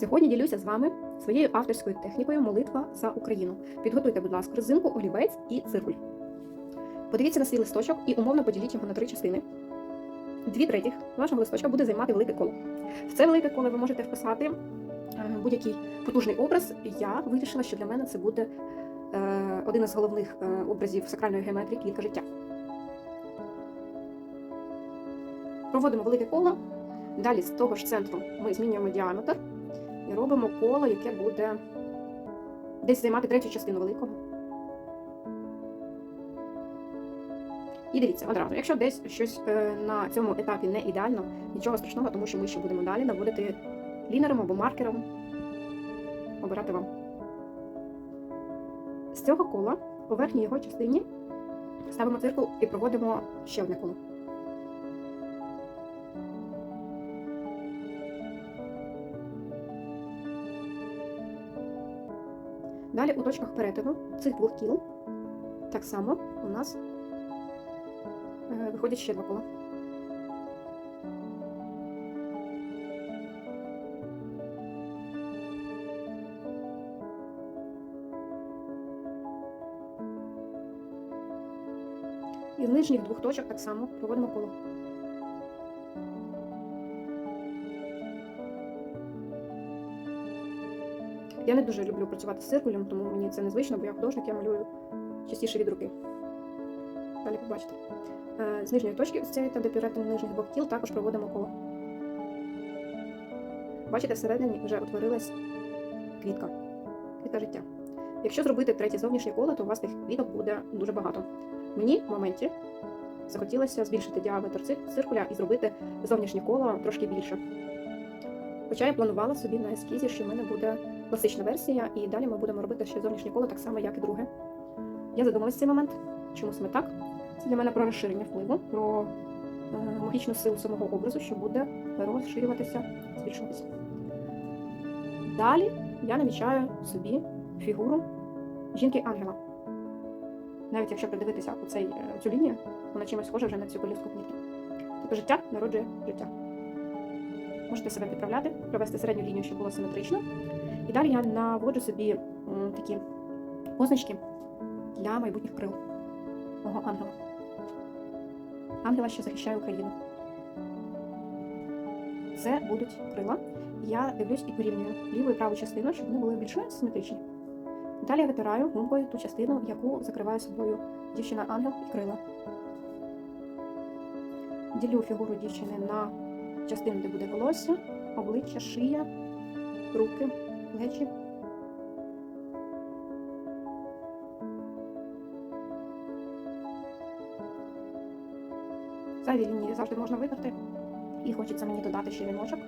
Сьогодні ділюся з вами своєю авторською технікою молитва за Україну. Підготуйте, будь ласка, резинку, олівець і циркуль. Подивіться на свій листочок і умовно поділіть його на три частини. Дві третіх вашого листочка буде займати велике коло. В це велике коло ви можете вписати е, будь-який потужний образ. Я вирішила, що для мене це буде е, один із головних е, образів сакральної геометрії квітка життя. Проводимо велике коло. Далі з того ж центру ми змінюємо діаметр і робимо коло, яке буде десь займати третю частину великого. І дивіться одразу, якщо десь щось е, на цьому етапі не ідеально, нічого страшного, тому що ми ще будемо далі наводити лінером або маркером. Обирати вам. З цього кола по верхній його частині ставимо циркул і проводимо ще одне коло. Далі у точках перетину цих двох кіл так само у нас е, виходять ще два кола. І з нижніх двох точок так само проводимо коло. Я не дуже люблю працювати з циркулем, тому мені це незвично, бо я художник, я малюю частіше від руки. Далі побачите. Е, З нижньої точки, з цієї, там, де перетин нижніх двох кіл, також проводимо коло. Бачите, всередині вже утворилась квітка. Квітка життя. Якщо зробити третє зовнішнє коло, то у вас тих квіток буде дуже багато. Мені в моменті захотілося збільшити діаметр циркуля і зробити зовнішнє коло трошки більше. Хоча я планувала собі на ескізі, що в мене буде класична версія, і далі ми будемо робити ще зовнішнє коло так само, як і друге. Я задумалась в цей момент, чому саме так. Це для мене про розширення впливу, про е, магічну силу самого образу, що буде розширюватися, збільшуватися. Далі я намічаю собі фігуру жінки-ангела. Навіть якщо придивитися у цей, е, цю лінію, вона чимось схожа вже на цю полівську квітку. Тобто життя народжує життя. Можете себе підправляти, провести середню лінію, щоб було симетрично. І далі я наводжу собі такі позначки для майбутніх крил мого ангела. Ангела, що захищає Україну. Це будуть крила. Я дивлюсь і порівнюю ліву і праву частину, щоб вони були більш-менш симетричні. Далі я витираю гумкою ту частину, яку закриває собою дівчина-ангел і крила. Ділю фігуру дівчини на частини, де буде волосся, обличчя, шия, руки, плечі. Зайві лінії завжди можна витерти. І хочеться мені додати ще віночок.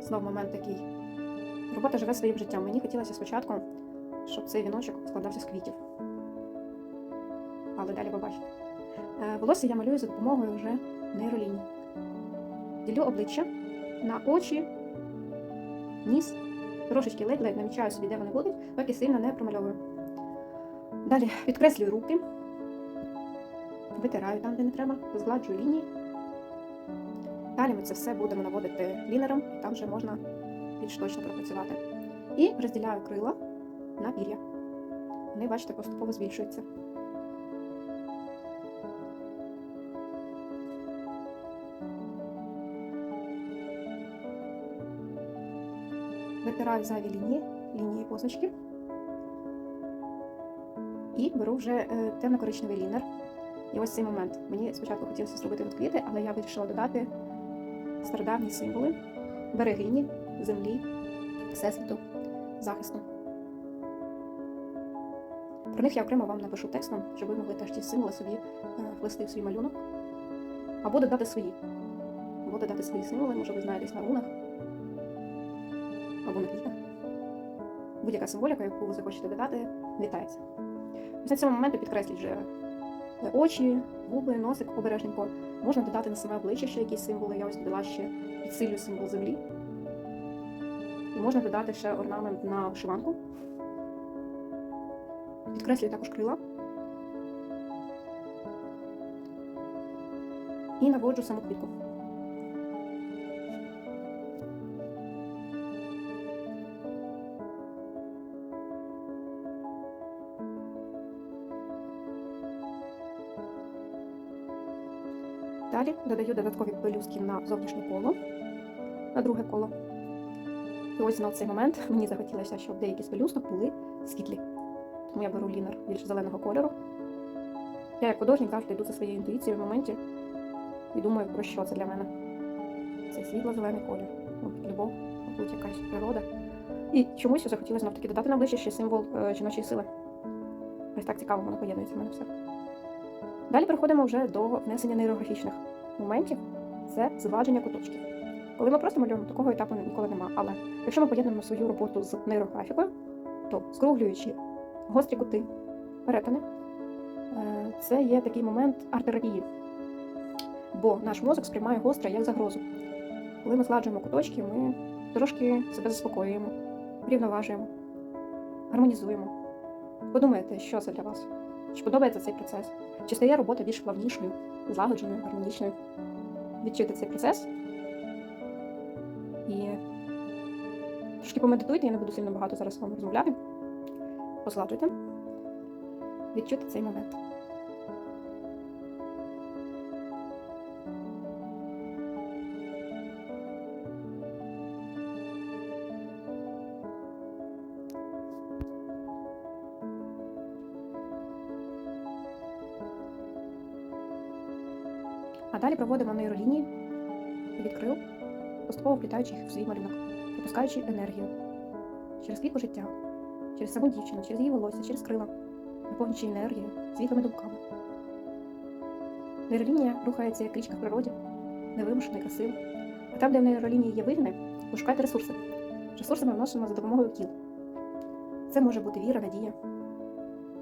Знов момент такий. Робота живе своїм життям. Мені хотілося спочатку, щоб цей віночок складався з квітів. Але далі побачите. Е, Волосся я малюю за допомогою вже нейроліній. Ділю обличчя на очі, ніс, трошечки ледь-ледь намічаю собі, де вони будуть, поки сильно не промальовую. Далі підкреслюю руки, витираю там, де не треба, згладжую лінії. Далі ми це все будемо наводити лінером, і там вже можна більш точно пропрацювати. І розділяю крила на пір'я. Вони, бачите, поступово збільшуються. Витираю зайві лінії, лінії позначки. І беру вже е, темно-коричневий лінер. І ось цей момент. Мені спочатку хотілося зробити тут квіти, але я вирішила додати стародавні символи берегині, землі, всесвіту, захисту. Про них я окремо вам напишу текстом, щоб ви могли теж ці символи собі е, вплести в свій малюнок. Або додати свої. Або додати свої символи, може ви знаєтесь на рунах, або на квітах. Будь-яка символіка, яку ви захочете додати, вітається. Ось на цьому моменті підкресліть вже очі, губи, носик обережненько. Можна додати на саме обличчя ще якісь символи. Я ось додала ще підсилю символ землі. І можна додати ще орнамент на вишиванку. Підкреслюю також крила. І наводжу саму квітку. Далі додаю додаткові пелюстки на зовнішнє коло, на друге коло. І ось на цей момент мені захотілося, щоб деякі з пелюсток були світлі. Тому я беру лінер більш зеленого кольору. Я як художник завжди йду за своєю інтуїцією в моменті і думаю, про що це для мене. Це світло-зелений колір. Любов, мабуть, якась природа. І чомусь захотілося знов таки додати на обличчя ще символ е, жіночої сили. Ось так цікаво воно поєднується в мене все. Далі переходимо вже до внесення нейрографічних моментів. Це зваження куточків. Коли ми просто малюємо, такого етапу ніколи нема. Але якщо ми поєднуємо свою роботу з нейрографікою, то скруглюючи гострі кути, перетини, е, це є такий момент арт-терапії. Бо наш мозок сприймає гостре як загрозу. Коли ми згладжуємо куточки, ми трошки себе заспокоюємо, рівноважуємо, гармонізуємо. Подумайте, що це для вас? Чи подобається цей процес? Чи стає робота більш плавнішою, злагодженою, гармонічною? Відчуйте цей процес і трошки помедитуйте, я не буду сильно багато зараз з вами розмовляти. Позладжуйте, Відчуйте цей момент. А далі проводимо нейролінії від крил, поступово вплітаючи їх в свій малюнок, випускаючи енергію через клітку життя, через саму дівчину, через її волосся, через крила, наповнюючи енергію, світлими думками. Нейролінія рухається як річка в природі, невимушена і красива. А там, де в нейролінії є вигини, пошукайте ресурси. Ресурси ми вносимо за допомогою кіл. Це може бути віра, надія,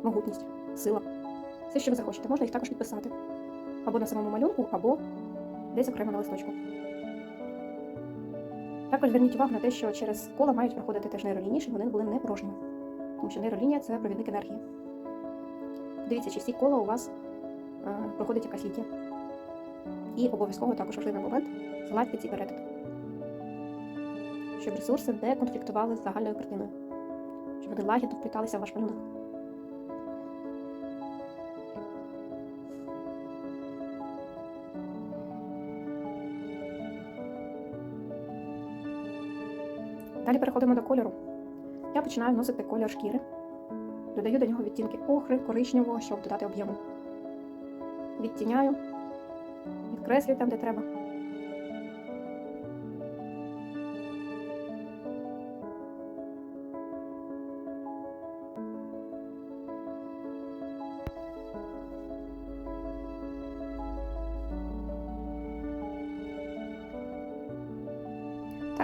могутність, сила. Все, що ви захочете, можна їх також підписати або на самому малюнку, або десь окремо на листочку. Також зверніть увагу на те, що через кола мають проходити теж нейролінії, щоб вони були не порожніми. Тому що нейролінія це провідник енергії. Дивіться, чи всі кола у вас е, проходить якась лінія. І обов'язково також важливий момент згладьте ці перетини. Щоб ресурси не конфліктували з загальною картиною, щоб вони лагідно впліталися в ваш малюнок. Далі переходимо до кольору. Я починаю вносити колір шкіри. Додаю до нього відтінки охри, коричневого, щоб додати об'єму. Відтіняю, відкреслюю там, де треба.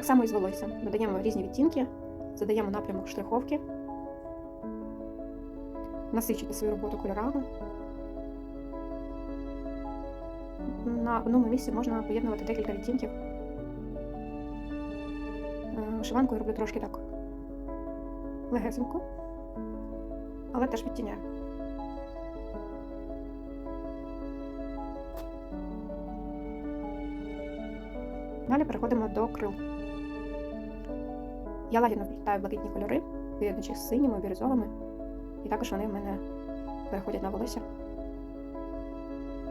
Так само і з волоссям. Додаємо різні відтінки, задаємо напрямок штриховки, насичуйте свою роботу кольорами. На одному місці можна поєднувати декілька відтінків. Е, Вишиванку я роблю трошки так легесенько, але теж відтіняю. Далі переходимо до крил. Я лагідно вплітаю блакитні кольори, поєднуючи з синіми, бірюзовими, і також вони в мене переходять на волосся,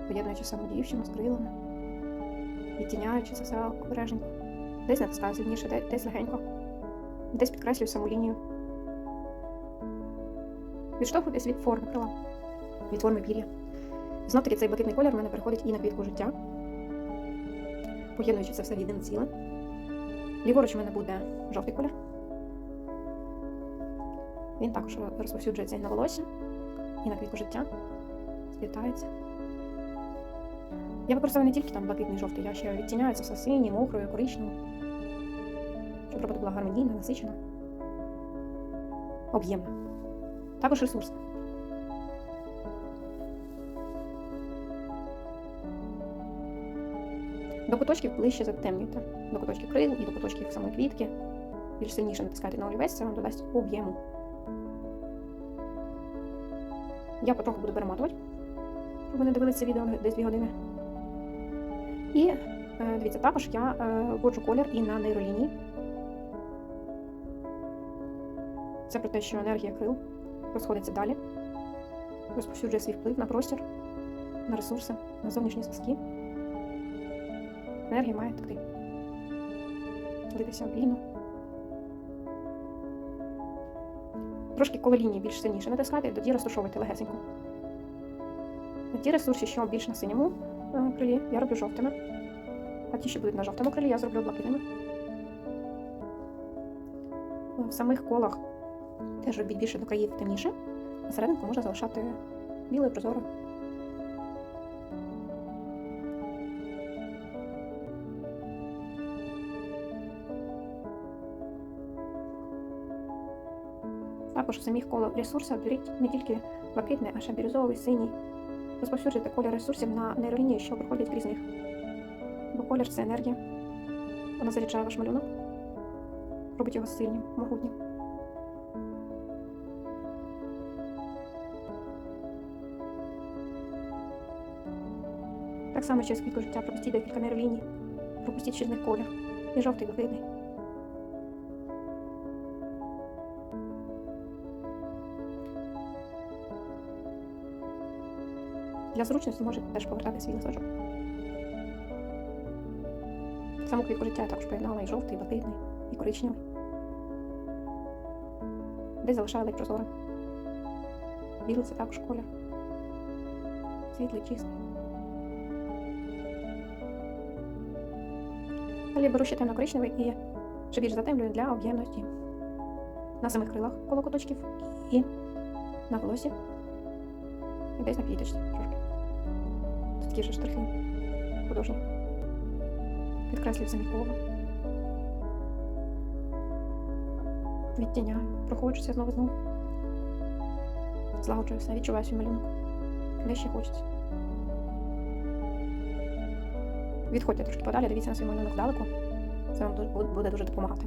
поєднуючи саму дівчину з крилами, відтіняючи це все обережненько. Десь натискаю сильніше, десь легенько, десь підкреслюю саму лінію. Відштовхуйтесь від форми крила, від форми пір'я. Знов таки цей блакитний колір в мене переходить і на квітку життя, поєднуючи це все в єдине ціле. Ліворуч у мене буде жовтий колір. Він також розповсюджується і на волосся, і на квітку життя. Сплітається. Я використовую не тільки там блакитний жовтий, я ще відтіняю це все синім, охрою, коричневим. Щоб робота була гармонійна, насичена, об'ємна. Також ресурсна. До куточків ближче затемнюйте. До куточків крил і до куточків самої квітки. Більш сильніше натискайте на олівець, це вам додасть об'єму. Я потроху буду перемотувати, щоб ви не дивилися відео десь 2 години. І е, дивіться, також я е, вводжу колір і на нейролінії. Це про те, що енергія крил розходиться далі, розповсюджує свій вплив на простір, на ресурси, на зовнішні зв'язки. Енергія має текти. Литися обільно. Трошки коло лінії більш сильніше натискати, тоді розташовуйте легесенько. Ті ресурси, що більш на синьому е, крилі, я роблю жовтими. А ті, що будуть на жовтому крилі, я зроблю блакитними. Е, В самих колах теж робіть більше до країв темніше, а серединку можна залишати білою, прозорою. Також в самих коло ресурсів беріть не тільки блакитний, а ще бірюзовий, синій. Розповсюджуйте колір ресурсів на нейролінії, що проходять крізь них. Бо колір це енергія. Вона заряджає ваш малюнок, робить його сильним, могутнім. Так само через квітку життя пропустіть декілька нейроліній, пропустіть через них колір. І жовтий блакитний. Для зручності можете теж повертати свій листочок. Саму квітку життя також поєднала і жовтий, і блакитний, і коричневий. Десь залишаю ледь прозорим. Білий це також колір. Світлий, чистий. Далі беру ще темно-коричневий і ще більш затемлюю для об'ємності. На самих крилах коло куточків і на волосі. І десь на квіточці такі ж штрихи художні. Підкреслюю самі коло. Відтіняю, проходжуся знову знову. Злагоджую все, відчуваю свій малюнок. Де хочеться. Відходьте трошки подалі, дивіться на свій малюнок вдалеку. Це вам буде дуже допомагати.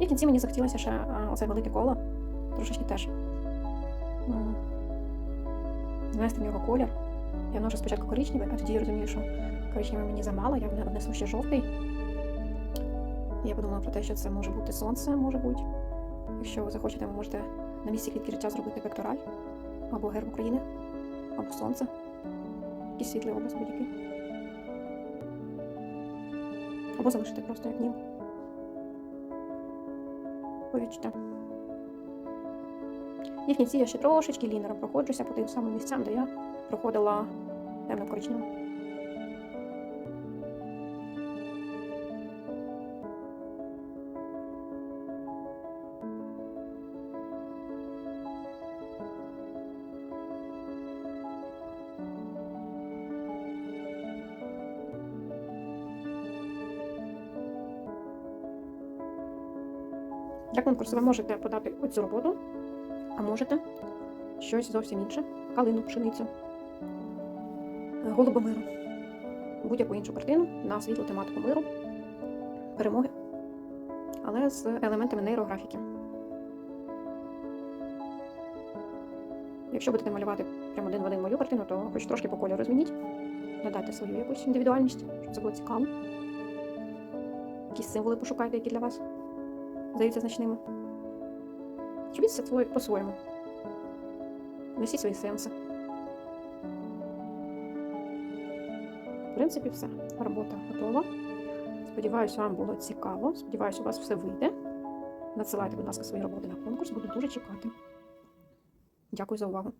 І в кінці мені захотілося ще оце велике коло, трошечки теж м, внести в нього колір. Я вношу спочатку коричневий, а тоді я розумію, що коричневий мені замало, я внесу ще жовтий. Я подумала про те, що це може бути сонце, може бути. Якщо ви захочете, ви можете на місці квітки життя зробити пектораль, або герб України, або сонце. Якийсь світлий образ будь-який. Або залишити просто як ніби. По. І в кінці я ще трошечки лінером проходжуся по тим самим місцям, де я проходила темно коричневим. Для конкурсу ви можете подати оцю роботу, а можете щось зовсім інше. Калину, пшеницю, голуба миру. Будь-яку іншу картину на світлу тематику миру, перемоги, але з елементами нейрографіки. Якщо будете малювати прямо один в один мою картину, то хоч трошки по кольору змініть, додайте свою якусь індивідуальність, щоб це було цікаво. Якісь символи пошукайте, які для вас здаються значними. Зробіть все по-своєму. Несіть свої сенси. Принципі, все. Робота готова. Сподіваюся, вам було цікаво. Сподіваюся, у вас все вийде. Надсилайте, будь ласка, свої роботи на конкурс. Буду дуже чекати. Дякую за увагу.